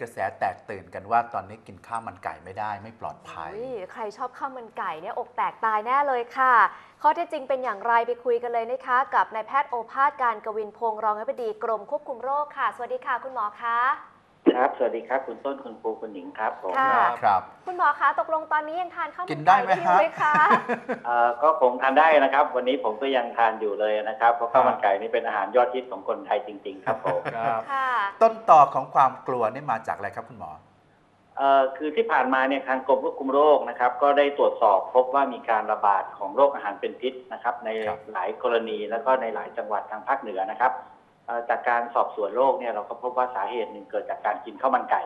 กระแสแตกตื่นกันว่าตอนนี้กินข้าวมันไก่ไม่ได้ไม่ปลอดภัย อุ๊ยใครชอบข้าวมันไก่เนี่ยอกแตกตายแน่เลยค่ะ ข้อเท็จจริงเป็นอย่างไรไปคุยกันเลยนะคะ กับนายแพทย์โอภาสการกวินพงศ์รองอธิบดีกรมควบคุมโรคค่ะ สวัสดีค่ะคุณหมอคะ ครับ สวัสดีครับ คุณต้นคุณปูคุณหญิงครับผมค่ะ ครับ คุณหมอคะตกลงตอนนี้ยังทานข้าวมักินนได้ไก่ไหมอยู่ฮะไหมคะ เอ่อก็คงทานได้นะครับ วันนี้ผมก็ยังทานอยู่เลยนะครับเพราะข้าวมันไก่นี่เป็นอาหารยอดฮิตของคนไทยจริง ๆ ครับผมครับ ค่ะ ต้นต่อของความกลัวนี่มาจากอะไรครับคุณหมอ เอ่อคือที่ผ่านมาเนี่ยทางกรมควบคุมโรคนะครับ ก็ได้ตรวจสอบพบว่ามีการระบาดของโรคอาหารเป็นพิษนะครับ ในครับ หลายกรณีแล้วก็ในหลายจังหวัดทางภาคเหนือนะครับเอ่อ จากการสอบสวนโรคเนี่ยเราก็พบว่าสาเหตุหนึ่งเกิดจากการกินข้าวมันไก่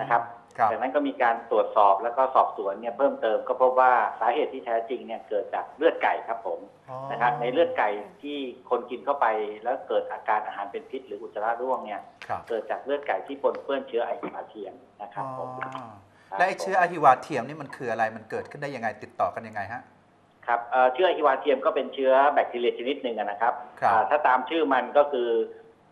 นะครับครับจากนั้นก็มีการตรวจสอบแล้วก็สอบสวนเนี่ยเพิ่มเติมก็พบว่าสาเหตุที่แท้จริงเนี่ยเกิดจากเลือดไก่ครับผมอ๋อนะครับในเลือดไก่ที่คนกินเข้าไปแล้วเกิดอาการอาหารเป็นพิษ หรืออุจจาระร่วงเนี่ยครับเกิดจากเลือดไก่ที่ปนเปื้อนเชื้อไอฮิวาเทียมนะครับผมอ๋อและไอ้เชื้ออะฮิวาเทียมนี่มันคืออะไรมันเกิดขึ้นได้ยังไงติดต่อกันยังไงฮะ ครับเอ่อเชื้อไอฮิวาเทียมก็เป็นเชื้อแบคทีเรียชนิดหนึ่งอะนะครับครับอ่าถ้าตามชื่อมันก็คือ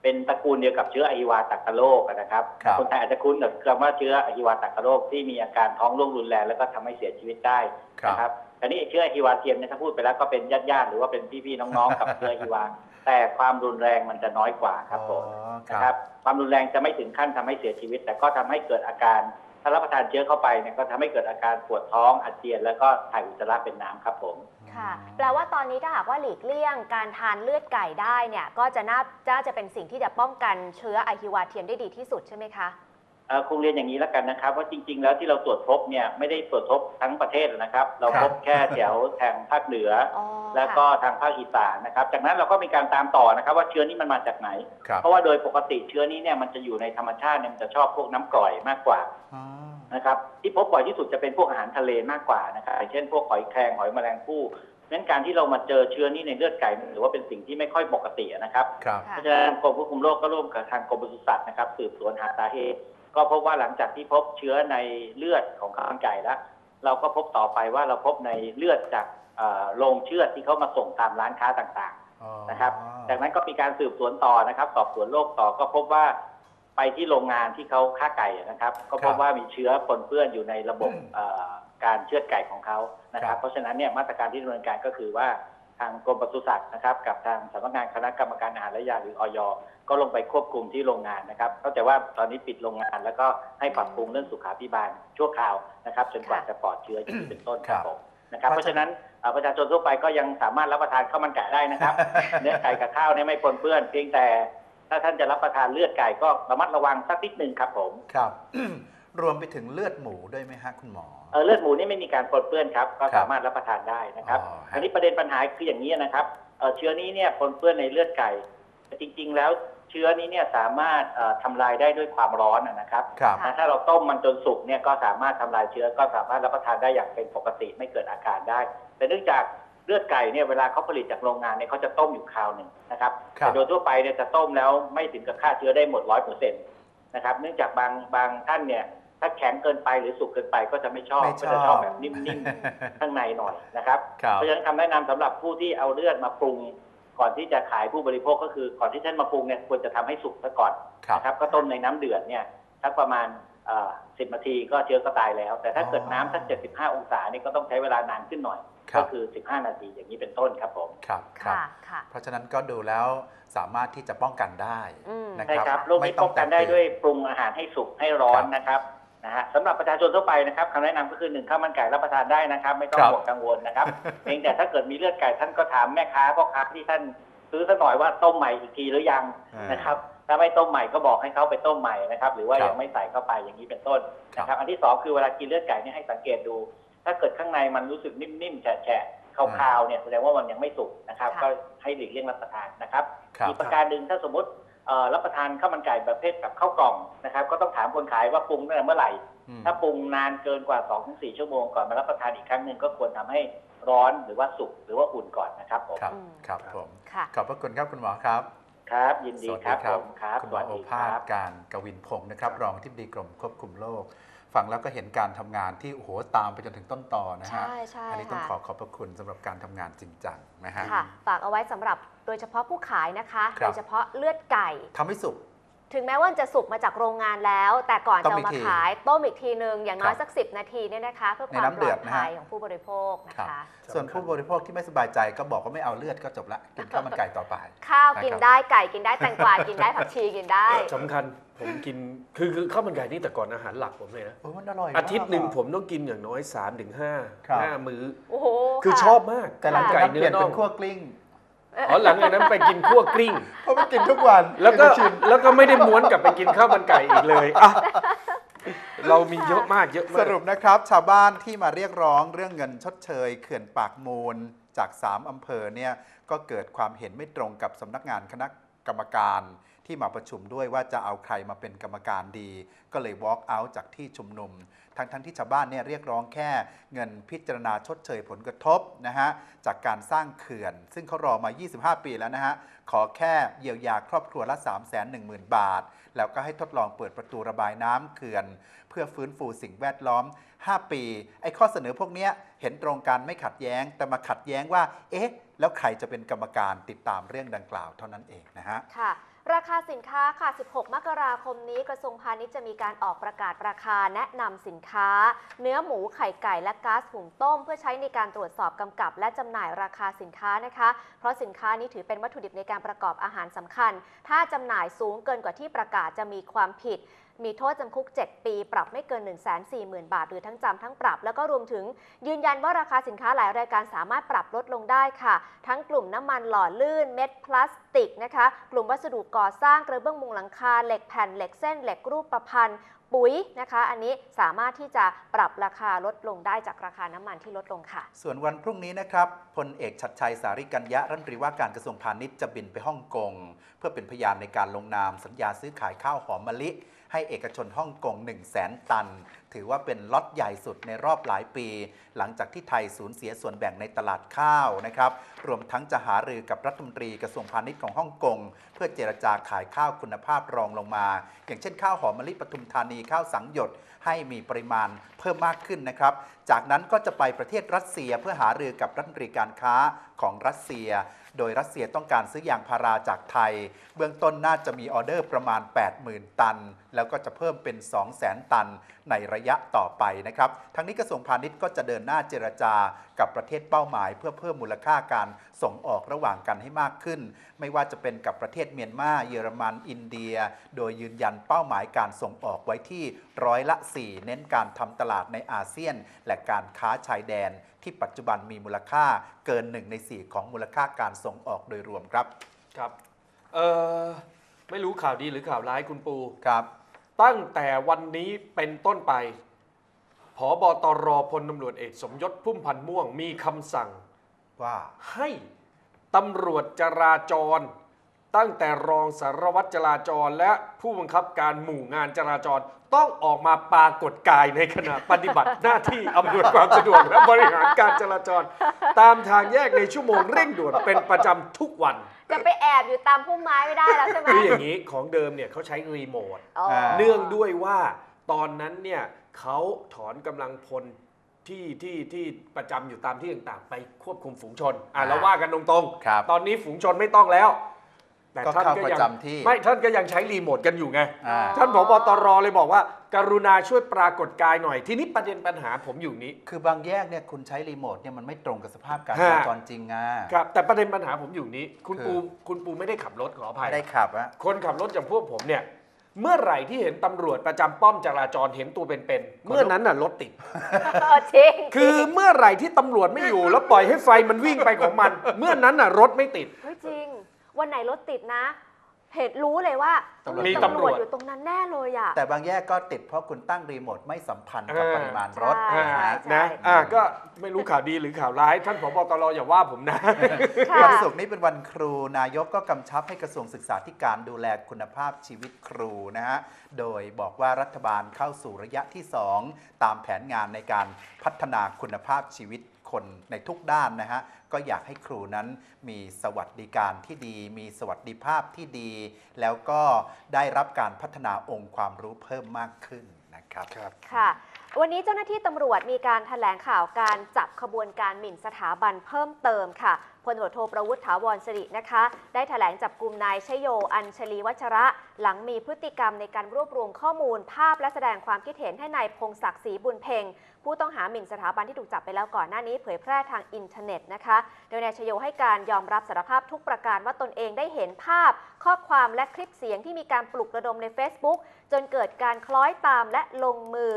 เป็นตระกูลเดียวกับเชื้อไอฮิวาตักโรคอะนะครับครับ คนไทยอาจจะคุ้นกับคำว่าเชื้อไอฮิวาตักโรคที่มีอาการท้องร่วงรุนแรงแล้วก็ทำให้เสียชีวิตได้ครับนะครับอันนี้ไอ้เชื้อไอฮิวาเทียมเนี่ยถ้าพูดไปแล้วก็เป็นญาติๆหรือว่าเป็นพี่ๆน้องๆกับเชื้อไอฮิวา แต่ความรุนแรงมันจะน้อยกว่าครับผมอ๋อคนะครัรับบความรุนแรงจะไม่ถึงขั้นทำให้เสียชีวิต แต่ก็ทำให้เกิดอาการ ถ้ารับประทานเชื้อเข้าไปเนี่ยก็ทำให้เกิดอาการปวดท้องอาเจียน แล้วก็ถ่ายอุจจาระเป็นน้ำครับผม ค่ะ แปลว่าตอนนี้ถ้าหากว่าหลีกเลี่ยงการทานเลือดไก่ได้เนี่ย ก็จะน่าจะจะเป็นสิ่งที่จะป้องกันเชื้อไอฮิวาเทียมได้ดีที่สุดใช่ไหมคะ คงเรียนอย่างนี้แล้วกันนะครับ ว่าจริง ๆ แล้วที่เราตรวจพบเนี่ยไม่ได้ตรวจพบทั้งประเทศนะครับ เราครับพบแค่แถวทางภาคเหนืออ๋อแล้วก็ค่ะทางภาคอีสานนะครับ จากนั้นเราก็มีการตามต่อนะครับ ว่าเชื้อนี้มันมาจากไหนครับเพราะว่าโดยปกติเชื้อนี้เนี่ยมันจะอยู่ในธรรมชาติเนี่ยมันจะชอบพวกน้ำกร่อยมากกว่าอ๋อนะครับที่พบบ่อยที่สุดจะเป็นพวกอาหารทะเลมากกว่านะครับอย่างเช่น พวกหอยแครงหอยแมลงภู่งั้นการที่เรามาเจอเชื้อนี้ในเลือดไก่ถือว่าเป็นสิ่งที่ไม่ค่อยปกตินะครับครับค่ะเพราะฉะนั้นกรมควบคุมโรคก็ร่วมกับทางกรมปศุสัตว์นะครับสืบสวนหาสาเหตุ ก็พบว่าหลังจากที่พบเชื้อในเลือดของข้าวมันไก่แล้วเราก็พบต่อไปว่าเราพบในเลือดจากเอ่อโรงเชือดที่เขามาส่งตามร้านค้าต่างๆอ๋อนะครับ จากนั้นก็มีการสืบสวนต่อนะครับ สอบสวนโรคต่อก็พบว่าไปที่โรงงานที่เขาฆ่าไก่นะครับ ก็พบว่ามีเชื้อปนเปื้อนอยู่ในระบบเอ่อการเชือดไก่ของเขานะครับ เพราะฉะนั้นเนี่ยมาตรการที่ดำเนินการก็คือว่า ทางกรมปศุสัตว์นะครับ กับทางสำนักงานคณะกรรมการอาหารและยาหรืออยก็ลงไปควบคุมที่โรงงานนะครับเข้าใจว่าตอนนี้ปิดโรงงานแล้วก็ให้ปรับปรุงเรื่องสุขาภิบาลชั่วคราวนะครับจนกว่าจะปลอดเชื้ออย่างนี้เป็นต้นครับผมนะครับเพราะฉะนั้นเอ่อประชาชนทั่วไปก็ยังสามารถรับประทานข้าวมันไก่ได้นะครับ เนื้อไก่กับข้าวเนี่ยไม่ปนเปื้อนเพียงแต่ ถ้าท่านจะรับประทานเลือดไก่ก็ระมัดระวังสักนิดหนึ่งครับผมครับ รวมไปถึงเลือดหมูด้วยไหมฮะคุณหมอ เอ่อเลือดหมูนี่ไม่มีการปนเปื้อนครับก็ครับสามารถรับประทานได้นะครับอ๋อฮะ อันนี้ประเด็นปัญหาคืออย่างนี้นะครับเอ่อเชื้อนี้เนี่ยปนเปื้อนในเลือดไก่แต่จริง ๆ แล้วเชื้อนี้เนี่ยสามารถเอ่อทำลายได้ด้วยความร้อนนะนะครับ ครับค่ะถ้าเราต้มมันจนสุกเนี่ยก็สามารถทำลายเชื้อก็สามารถรับประทานได้อย่างเป็นปกติไม่เกิดอาการได้ แต่เนื่องจากเลือดไก่เนี่ยเวลาเขาผลิตจากโรงงานเนี่ยเขาจะต้มอยู่คราวหนึ่งนะครับครับ แต่โดยทั่วไปเนี่ยจะต้มแล้วไม่ถึงกับฆ่าเชื้อได้หมดร้อยเปอร์เซ็นต์นะครับเนื่องจากบางบางท่านเนี่ย ถ้าแข็งเกินไปหรือสุกเกินไปก็จะไม่ชอบไม่ก็ชจะอบชอบแบบนิ่มๆ ข้างในหน่อยนะครับ ครับ เพราะฉะนั้นคำแนะนำสำหรับผู้ที่เอาเลือดมาปรุง ก่อนที่จะขายผู้บริโภคก็คือก่อนที่ท่านมาปรุงเนี่ยควรจะทำให้สุกซะก่อนครับ นะครับ ก็ต้มในน้ำเดือดเนี่ยสักประมาณสิบนาทีก็เชื้อก็ตายแล้ว แต่ถ้าเกิดน้ำสักเจ็ดสิบห้าองศานี่ก็ต้องใช้เวลานานขึ้นหน่อย ครัก็บ คือสิบห้านาทีอย่างนี้เป็นต้นครับผม ครับครับ ค่ะค่ะ เพราะฉะนั้นก็ดูแล้วสามารถที่จะป้องกันได้อืม นะใช่คครัรับบโรคนี้ไม่ต้ป้อองงกันได้แตกตื่นด้วยปรุงอาหารให้สุกให้ร้อนครับนะครับ นะฮะสำหรับประชาชนทั่วไปนะครับคำแนะนำก็คือหนึ่งข้าวมันไก่รับประทานได้นะครับ ไม่ต้องครับ ห่วงกังวลนะครับ เพียงแต่ถ้าเกิดมีเลือดไก่ท่านก็ถามแม่ค้าพ่อค้าที่ท่านซื้อสักหน่อยว่าต้มใหม่อีกทีหรือยังอ่าน นะครับ ถ้าไม่ต้มใหม่ก็บอกให้เขาไปต้มใหม่นะครับ หรือว่าครับยังไม่ใส่เข้าไปอย่างนี้เป็นต้นครับนะครับ อันที่สองคือเวลากินเลือดไก่เนี่ยให้สังเกตดู ถ้าเกิดข้างในมันรู้สึกนิ่มๆแฉะๆคาวๆเนี่ยแสดงว่ามันยังไม่สุกนะครับ ค่ะ ก็ให้หลีกเลี่ยงรับประทานนะครับ ครับ อีกประการหนึ่งถ้าสมมติเอ่อ รับประทานข้าวมันไก่ประเภทกับข้าวกล่องนะครับ ก็ต้องถามคนขายว่าปรุงตั้งแต่เมื่อไหร่อืมถ้าปรุงนานเกินกว่า 2-4 ชั่วโมงก่อนมารับประทานอีกครั้งหนึ่งก็ควรทำให้ร้อนหรือว่าสุกหรือว่าอุ่นก่อนนะครับผมครับอืมครับผมค่ะขอบพระคุณครับคุณหมอครับครับ ยินดีสวัสคดีรับผมครับ คุณสหมอวัสโอดีคภาสรับการกวินพงศ์นะครับ รองที่ปดีกรมควบคุมโรค ฟังแล้วก็เห็นการทำงานที่โอ้โหตามไปจนถึงต้นตอนะฮะใช่ใช่อันี้ต้องค่ะขอขอบพระคุณสำหรับการทำงานจริงจังนะฮะค่ะฝากเอาไว้สำหรับโดยเฉพาะผู้ขายนะคะครัโดบยเฉพาะเลือดไก่ทำให้สุกถึงแม้ว่าจะสุกมาจากโรงงานแล้ว แต่ก่อนต้จะมเอาอีกมาทีขายต้มอีกทีนึงอย่างน้อยครับสัก 10 นาทีเนี่ยนะคะเพื่อความในน้ำปเดืลออดดนะภัฮะยของผู้บริโภคนะครับคะส่วนผู้บริโภคที่ไม่สบายใจก็บอกว่าไม่เอาเลือดก็จบละกินข้าวมันไก่ต่อไป ข้าวกินนะครับได้ไก่กินได้แตงกวากินได้ผักชีกินได้สำคัญ ผมกินคือคือข้าวมันไก่นี่แต่ก่อนอาหารหลักผมเลยนะโอ้ยมันอร่อยมกอาทิตย์หนึ่งผมต้องกินอย่างน้อย3าถึงห้าครับ ห้ามื้อ โอ้โหคือชอบมากแต่หลังจากไก่นั้นเปเนื้ลี่อยนน่เป็องนคั่วกลิ้งอ๋อหลังจากนั้นไปกินคั่วกลิ้ง เพราะมันกินทุกวันแล้วก็กินชินแล้วก็ไม่ได้ม้วนกลับไปกินข้าวมันไก่อีกเลยอะเรามีเยอะมากเยอะสมากรุปนะครับ ชาวบ้านที่มาเรียกร้องเรื่องเงินชดเชยเขื่อนปากมูลจาก 3อำเภอเนี่ยก็เกิดความเห็นไม่ตรงกับสำนักงานคณะกรรมการ ที่มาประชุมด้วยว่าจะเอาใครมาเป็นกรรมการดี ก็เลย walk out จากที่ชุมนุม ทั้งทั้งที่ชาวบ้านเนี่ยเรียกร้องแค่เงินพิจารณาชดเชยผลกระทบนะฮะจากการสร้างเขื่อน ซึ่งเขารอมา 25 ปีแล้วนะฮะขอแค่เยียวยาครอบครัวละ 3 1 0 0 0 0 บาท แล้วก็ให้ทดลองเปิดประตูระบายน้ำเขื่อน เพื่อฟื้นฟูสิ่งแวดล้อม 5 ปี ไอ้ข้อเสนอพวกนี้เห็นตรงกันไม่ขัดแย้ง แต่มาขัดแย้งว่า เอ๊ะ แล้วใครจะเป็นกรรมการติดตามเรื่องดังกล่าวเท่านั้นเองนะฮะ ค่ะ ราคาสินค้าค่ะ 16 มกราคมนี้กระทรวงพาณิชย์จะมีการออกประกาศราคาแนะนำสินค้า เนื้อหมูไข่ไก่และก๊าซหุงต้ม เพื่อใช้ในการตรวจสอบกำกับ และจำหน่ายราคาสินค้านะคะ เพราะสินค้านี้ถือเป็นวัตถุดิบในการประกอบอาหารสำคัญ ถ้าจำหน่ายสูงเกินกว่าที่ประกาศจะมีความผิด มีโทษจำคุก 7 ปี ปรับไม่เกิน 1 4 0 0 0 0 บาท หรือทั้งจำทั้งปรับ แล้วก็รวมถึงยืนยันว่าราคาสินค้าหลายรายการสามารถปรับลดลงได้ค่ะ ทั้งกลุ่มน้ำมันหล่อลื่นเม็ดพลาสติกนะคะ กลุ่มวัสดุก่อสร้างกระเบื้องมุงหลังคาเหล็กแผ่นเหล็กเส้นเหล็กรูปประพันธ์ปุ๋ยนะคะ อันนี้สามารถที่จะปรับราคาลดลงได้จากราคาน้ำมันที่ลดลงค่ะ ส่วนวันพรุ่งนี้นะครับพลเอกชัดชัยสาริกัญญะรัฐมนตรีว่าการกระทรวงพาณิชย์จะบินไปฮ่องกง เพื่อเป็นพยานในการลงนามสัญญาซื้อขายข้าวหอมมะลิ ให้เอกชนฮ่องกง 1 0 0 0 0แสนตัน ถือว่าเป็นล็อตใหญ่สุดในรอบหลายปี หลังจากที่ไทยสูญเสียส่วนแบ่งในตลาดข้าวนะครับ รวมทั้งจะหารือกับรัฐมนตรีกระทรวงพาณิชย์ของฮ่องกง เพื่อเจรจาขายข้าวคุณภาพรองลงมา อย่างเช่นข้าวหอมมะลิปทุมธานีข้าวสังหยดให้มีปริมาณเพิ่มมากขึ้นนะครับ จากนั้นก็จะไปประเทศรัสเซียเพื่อหารือกับรัฐมนตรีการค้าของรัสเซีย โดยรัสเซียต้องการซื้อยางพาราจากไทย เบื้องต้นน่าจะมีออเดอร์ประมาณ 80,000 ตัน แล้วก็จะเพิ่มเป็น 200,000 ตันในระยะต่อไปนะครับ ทั้งนี้กระทรวงพาณิชย์ก็จะเดินหน้าเจรจากับประเทศเป้าหมาย เพื่อเพิ่มมูลค่าการส่งออกระหว่างกันให้มากขึ้น ไม่ว่าจะเป็นกับประเทศเมียนมา เยอรมัน อินเดีย โดยยืนยันเป้าหมายการส่งออกไว้ที่ร้อยละ 4 เน้นการทำตลาดในอาเซียน และการค้าชายแดน ที่ปัจจุบันมีมูลค่าเกิน 1 ใน 4 ของมูลค่าการส่งออกโดยรวมครับ ครับ เออไม่รู้ข่าวดีหรือข่าวร้ายคุณปู ครับ ตั้งแต่วันนี้เป็นต้นไปผอบอตรพลตำรวจเอกสมยศพุ่มพันธ์ม่วงมีคำสั่งว่าให้ตำรวจจราจร ตั้งแต่รองสารวัตรจราจร และผู้บังคับการหมู่งานจราจร ต้องออกมาปรากฏกายในขณะปฏิบัติหน้าที่อำนวยความสะดวกและบริหารการจราจร ตามทางแยกในชั่วโมงเร่งด่วนเป็นประจำทุกวัน จะไปแอบอยู่ตามพุ่มไม้ไม่ได้แล้วใช่ไหมคืออย่างนี้ของเดิมเนี่ยเขาใช้รีโมท อ๋อ เนื่องด้วยว่าตอนนั้นเนี่ยเขาถอนกำลังพลที่ที่ที่ประจำอยู่ตามที่ต่างๆ ไปควบคุมฝูงชนอะอ่าเราว่ากันตรงครับตอนนี้ฝูงชนไม่ต้องแล้ว แต่ก็ท่านเข้าก็ประยังจำที่ ไม่ท่านก็ยังใช้รีโมทกันอยู่ไง อ่า ท่านผบตรเลยบอกว่า กรุณาช่วยปรากฏกายหน่อย ทีนี้ประเด็นปัญหาผมอยู่นี้ คือบางแยกเนี่ยคุณใช้รีโมทเนี่ยมันไม่ตรงกับสภาพการฮะจราจรจริงอะ ครับแต่ประเด็นปัญหาผมอยู่นี้ คุณคือ ปูคุณปูไม่ได้ขับรถขออภัย ไม่ได้ขับอะคนขับรถอย่างพวกผมเนี่ย เมื่อไหร่ที่เห็นตำรวจประจำป้อมจราจรเห็นตัวเป็นๆเมื่อนั้นน่ะรถติด เออจริงคือเมื่อไหร่ที่ตำรวจไม่อยู่ แล้วปล่อยให้ไฟมันวิ่งไปของมัน เมื่อนั้นน่ะรถไม่ติด เฮ้ยจริง วันไหนรถติดนะ เห็นรู้เลยว่าตำรวจมีมีตำรวจอยู่ตรงนั้นแน่เลยอะ แต่บางแยกก็ติดเพราะคุณตั้งรีโมทไม่สัมพันธ์กับเออ ปริมาณรถใช่นะฮะใช่ นะอ่าก็ไม่รู้ข่าวดีหรือข่าวร้าย ท่านผบตรอย่าว่าผมนะ ค่ะ วันศุกร์นี้เป็นวันครูนายกก็กำชับให้กระทรวงศึกษาธิการดูแลคุณภาพชีวิตครูนะฮะ โดยบอกว่ารัฐบาลเข้าสู่ระยะที่ 2 ตามแผนงานในการพัฒนาคุณภาพชีวิต คนในทุกด้านนะฮะก็อยากให้ครูนั้นมีสวัสดิการที่ดี มีสวัสดิภาพที่ดี แล้วก็ได้รับการพัฒนาองค์ความรู้เพิ่มมากขึ้นนะครับค่ะ วันนี้เจ้าหน้าที่ตำรวจมีการถแถลงข่าวการจับขบวนการหมิ่นสถาบันเพิ่มเติมค่ะพลตำรวจโทประวุฒิถาวรสิรินะคะ ได้ถแถลงจับกลุ่มนายชโย อัญชลีวัชระ หลังมีพฤติกรรมในการรวบรวมข้อมูล ภาพและแสดงความคิดเห็นให้นายพงศักดิ์ศรีบุญเพ็งผู้ต้องหาหมิ่นสถาบันที่ถูกจับไปแล้วก่อนหน้านี้เผยแพร่ทางอินเทอร์เน็ตนะคะ โดยนายชโยให้การยอมรับสารภาพทุกประการว่าตนเองได้เห็นภาพ ข้อความและคลิปเสียงที่มีการปลุกระดมใน Facebook จนเกิดการคล้อยตามและลงมือ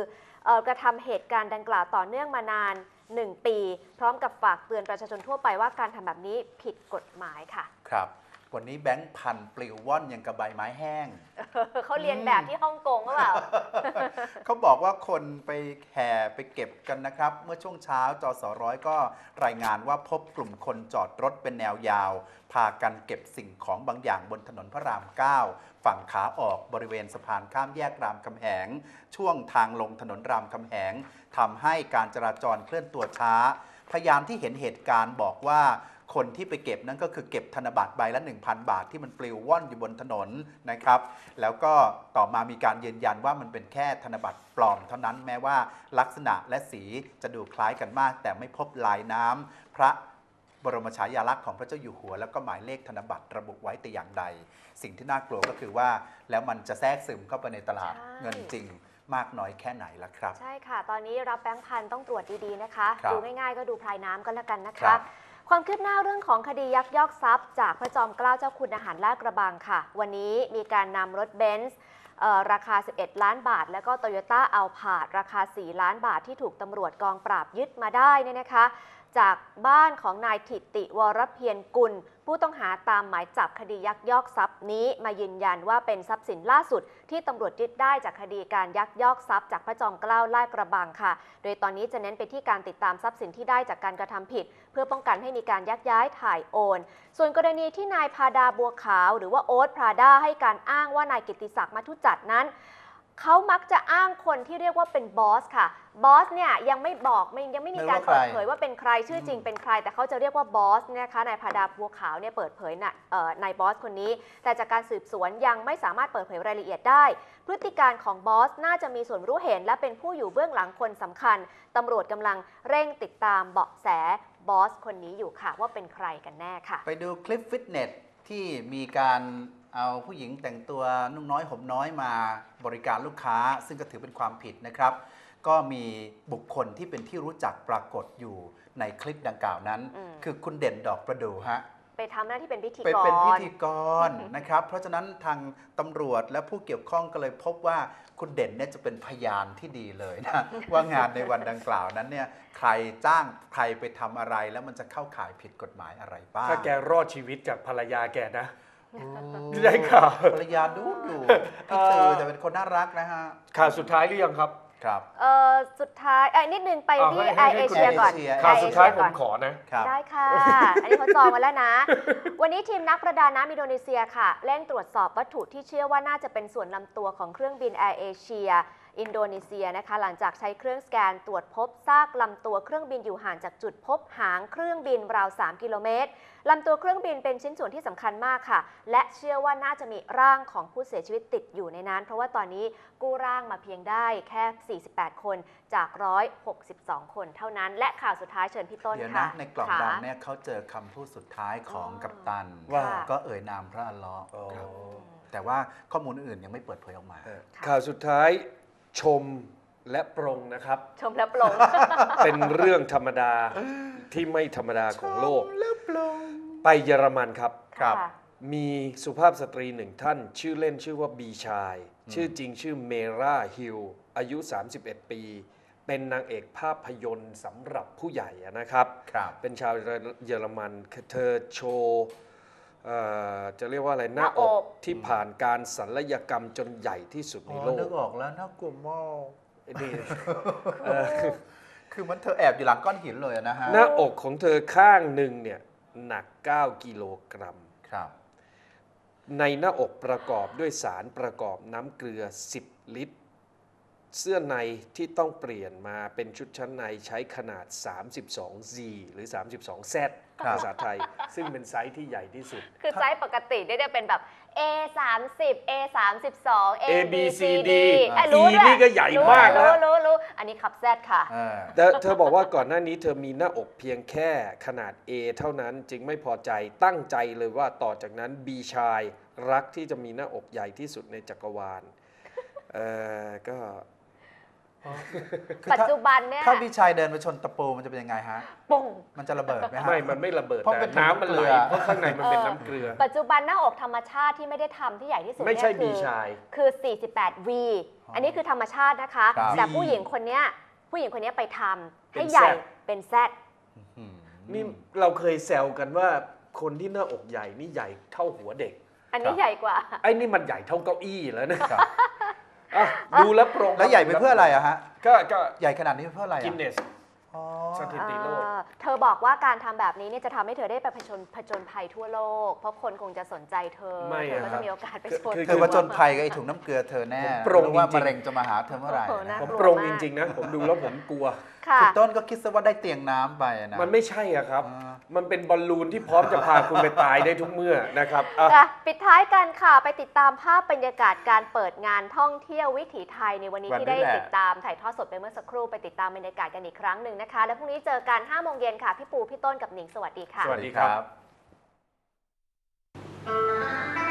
กระทำเหตุการณ์ดังกล่าวต่อเนื่องมานาน 1 ปี พร้อมกับฝากเตือนประชาชนทั่วไปว่าการทำแบบนี้ผิดกฎหมายค่ะ ครับ วันนี้แบงค์พันปลิวว่อนอย่างกระใบไม้แห้ง เขาเรียนแบบที่ฮ่องกงหรือเปล่า เขาบอกว่าคนไปแห่ไปเก็บกันนะครับ เมื่อช่วงเช้าจสร้อยก็รายงานว่าพบกลุ่มคนจอดรถเป็นแนวยาว พากันเก็บสิ่งของบางอย่างบนถนนพระราม 9 ฝั่งขาออกบริเวณสะพานข้ามแยกรามคำแหง ช่วงทางลงถนนรามคำแหงทำให้การจราจรเคลื่อนตัวช้า พยานที่เห็นเหตุการณ์บอกว่า คนที่ไปเก็บนั่นก็คือเก็บธนบัตรใบละ 1,000 บาทที่มันปลิวว่อนอยู่บนถนนนะครับ แล้วก็ต่อมามีการยืนยันว่ามันเป็นแค่ธนบัตรปลอมเท่านั้นแม้ว่าลักษณะและสีจะดูคล้ายกันมาก แต่ไม่พบลายน้ำพระบรมฉายาลักษณ์ของพระเจ้าอยู่หัว แล้วก็หมายเลขธนบัตรระบุไว้แต่อย่างใด สิ่งที่น่ากลัวก็คือว่า แล้วมันจะแทรกซึมเข้าไปในตลาดใช่เงินจริงมากน้อยแค่ไหนล่ะครับ ใช่ค่ะ ตอนนี้รับแบงค์พันต้องตรวจดี ๆ นะคะครับดูง่ายๆก็ดูพลายน้ำก็แล้วกันนะครัคะบ ความคืบหน้าเรื่องของคดียักยอกทรัพย์ จากพระจอมเกล้าเจ้าคุณอาหารลาดกระบังค่ะ วันนี้มีการนำรถเบนซ์ราคา 11 ล้านบาท แล้วก็โตโยต้าอัลพาดราคา 4 ล้านบาทที่ถูกตำรวจกองปราบยึดมาได้เนี่ยนะคะ จากบ้านของนายถิติวรเพียรกุล ผู้ต้องหาตามหมายจับคดียักยอกทรัพย์นี้ มายืนยันว่าเป็นทรัพย์สินล่าสุด ที่ตำรวจยึดได้จากคดีการยักยอกทรัพย์จากพระจอมเกล้าลากระบังค่ะ โดยตอนนี้จะเน้นไปที่การติดตามทรัพย์สินที่ได้จากการกระทำผิด เพื่อป้องกันให้มีการยักย้ายถ่ายโอน ส่วนกรณีที่นายพาดาบัวขาว หรือว่าโอ๊ตพราดาให้การอ้างว่านายกิตติศักดิ์มัทุจัดนั้น เขามักจะอ้างคนที่เรียกว่าเป็นบอสค่ะบอสเนี่ยยังไม่บอกไม่ยังไม่มีการไม่รู้ว่าใครเปิดเผยว่าเป็นใครชื่อจริงเป็นใคร แต่เขาจะเรียกว่าบอสเนี่ยนะคะนายพาดาบัวขาวเนี่ยเปิดเผยนะเอ่อนายบอสคนนี้ แต่จากการสืบสวนยังไม่สามารถเปิดเผยรายละเอียดได้ พฤติการของบอสน่าจะมีส่วนรู้เห็น และเป็นผู้อยู่เบื้องหลังคนสำคัญตำรวจกำลังเร่งติดตามเบาะแสบอสคนนี้อยู่ค่ะว่าเป็นใครกันแน่ค่ะ ไปดูคลิปฟิตเนสที่มีการ เอาผู้หญิงแต่งตัวนุ่งน้อยห่มน้อยมาบริการลูกค้า ซึ่งก็ถือเป็นความผิดนะครับ ก็มีบุคคลที่เป็นที่รู้จักปรากฏอยู่ในคลิปดังกล่าวนั้น อืม คือคุณเด่นดอกประดูฮะ ไปทำหน้าที่เป็นพิธีเป็นกรเป็นพิธีกรนะครับ เพราะฉะนั้นทางตำรวจและผู้เกี่ยวข้องก็เลยพบว่าคุณเด่นเนี่ยจะเป็นพยานที่ดีเลยนะ ว่างานในวันดังกล่าวนั้นเนี่ยใครจ้างใครไปทำอะไรแล้วมันจะเข้าข่ายผิดกฎหมายอะไรบ้าง ถ้าแกรอดชีวิตจากภรรยาแกนะโอ้ ได้ข่าวภรรยาดูดูพี่ตือแต่เป็นคนน่ารักนะฮะข่าวสุดท้ายหรือยังครับครับเออสุดท้ายเอ้ยนิดนึงไปเอาที่ให้ไอให้เอคุณเชียก่อน Air Asia ข่าวสุดท้าย Air ผ Asia มขอนะครับได้ค่ะ อันนี้เขาจองมาแล้วนะ วันนี้ทีมนักประดาน้ำอินโดนีเซียค่ะเร่งตรวจสอบวัตถุที่เชื่อว่าน่าจะเป็นส่วนลำตัวของเครื่องบินแอร์เอเชีย อินโดนีเซียนะคะ หลังจากใช้เครื่องสแกนตรวจพบซากลำตัวเครื่องบินอยู่ห่างจากจุดพบหางเครื่องบินราว 3 กิโลเมตรลำตัวเครื่องบินเป็นชิ้นส่วนที่สำคัญมากค่ะ และเชื่อว่าน่าจะมีร่างของผู้เสียชีวิตติดอยู่ในนั้น เพราะว่าตอนนี้กู้ร่างมาเพียงได้แค่ 48 คนจาก 162 คนเท่านั้น และข่าวสุดท้ายเชิญพี่ต้นเดี๋ยวค่ะนะในกล่องค่ะดำเนี่ยเขาเจอคำพูดสุดท้ายของอ๋อกัปตันว่าค่ะก็เอ่ยนามพระอัลเลอฮ์อ๋อครับแต่ว่าข้อมูลอื่นยังไม่เปิดเผยออกมาค่ะข่าวสุดท้าย ชมและปรงนะครับ ชมและปลง เป็นเรื่องธรรมดาที่ไม่ธรรมดาของโลกไปเยอรมันครับ ครับค่ะมีสุภาพสตรีหนึ่งท่าน ชื่อเล่นชื่อว่าบีชาย ชื่อจริงชื่อเมราฮิลอายุ 31 ปี เป็นนางเอกภาพยนตร์สำหรับผู้ใหญ่อะนะครับ ครับ เป็นชาวเยอรมันเธอโชว์ เอ่อจะเรียกว่าอะไรหน้าหน้าออกกที่ผ่านการศัลยกรรมจนใหญ่ที่สุดในอ๋อโลนึกกออกแล้วน่ากลัวมากนี่ คือมันเธอแอบอยู่หลังก้อนหินเลยอะนะฮะหน้าอกของเธอข้างหนึ่งเนี่ยหนัก 9 กิโลกรัม ครับ ในหน้าอกประกอบด้วยสารประกอบน้ำเกลือ 10 ลิตร เสื้อในที่ต้องเปลี่ยนมาเป็นชุดชั้นในใช้ขนาด 32Z หรือ 32Z ครับ ภาษาไทย ซึ่งเป็นไซส์ที่ใหญ่ที่สุด คือไซส์ปกติเนี่ยจะเป็นแบบ A 3 0 A 3 2 A A B B C C D D อะรู้ E ด้วยนี่ก็ใหญ่รู้มากรู้แล้วรู้รู้อันนี้ขับแซดค่ะเออแต่เธอบอกว่าก่อนหน้านี้เธอมีหน้าอกเพียงแค่ขนาด A เท่านั้นจึงไม่พอใจตั้งใจเลยว่าต่อจากนั้น B ชายรักที่จะมีหน้าอกใหญ่ที่สุดในจักรวาลเออก็ คือปัจถ้าจุบันเนี่ยถ้าพี่ชายเดินไปชนตะปูมันจะเป็นยังไงฮะ ปุ้งมันจะระเบิดไหมฮะ ไม่ มันไม่ระเบิดเพราะแต่เป็นน้ำมันไหลน้ำเกลือ เพราะข้างในมันเป็นน้ำเกลือ ปัจจุบันหน้าอกธรรมชาติที่ไม่ได้ทำที่ใหญ่ที่สุดไม่ใช่เนี่ย B คือชาย คือ 48 V อันนี้คือธรรมชาตินะคะ ครับ แต่ผู้หญิงคนเนี้ยผู้หญิงคนเนี้ยไปทำเป็นให้ใหญ่ Z เป็นแซดอืม นี่เราเคยแซวกันว่าคนที่หน้าอกใหญ่นี่ใหญ่เท่าหัวเด็ก อันนี้ใหญ่กว่า ไอ้นี่มันใหญ่เท่าเก้าอี้แล้วนะครับ อะดูแล้วโปร่งแล้วใหญ่ไปเพื่ออะไรอะฮะ ก็ก็ใหญ่ขนาดนี้เพื่ออะไรกินอะเนสอ๋อ สถิติโลก อ่าเธอบอกว่าการทำแบบนี้เนี่ยจะทำให้เธอได้ไปผจญผจญภัยทั่วโลก เพราะคนคงจะสนใจเธอ ไม่เธออะก็ครัจะบมีโอกาสไปคือชนคือ เธอมาจนภัยกับไอ้ถุงน้ำเกลือเธอแน่ผมโปร่งรู้ว่าจริงๆ มะเร็งจะมาหาเธอเมื่อไหร่โอ้โหน่านะผมกลัวโปร่งมากจริงๆนะ ผมดูแล้วผมกลัว ค่ะ คุณต้นก็คิดซะว่าได้เตียงน้ำไปนะ มันไม่ใช่อะครับ อ่า มันเป็นบอลลูนที่พร้อมจะพาคุณไปตายได้ทุกเมื่อนะครับปิดท้ายกันค่ะ ไปติดตามภาพบรรยากาศการเปิดงานท่องเที่ยววิถีไทยในวันนี้นที่ได้ติดตามถ่ายทอดสดไปเมื่อสักครู่ไปติดตามบรรยากาศกันอีกครั้งหนึ่งนะคะ แล้วพรุ่งนี้เจอกัน5โมงเย็นค่ะ พี่ปู พี่ต้นกับหนิงสวัสดีค่ะ สวัสดีครับ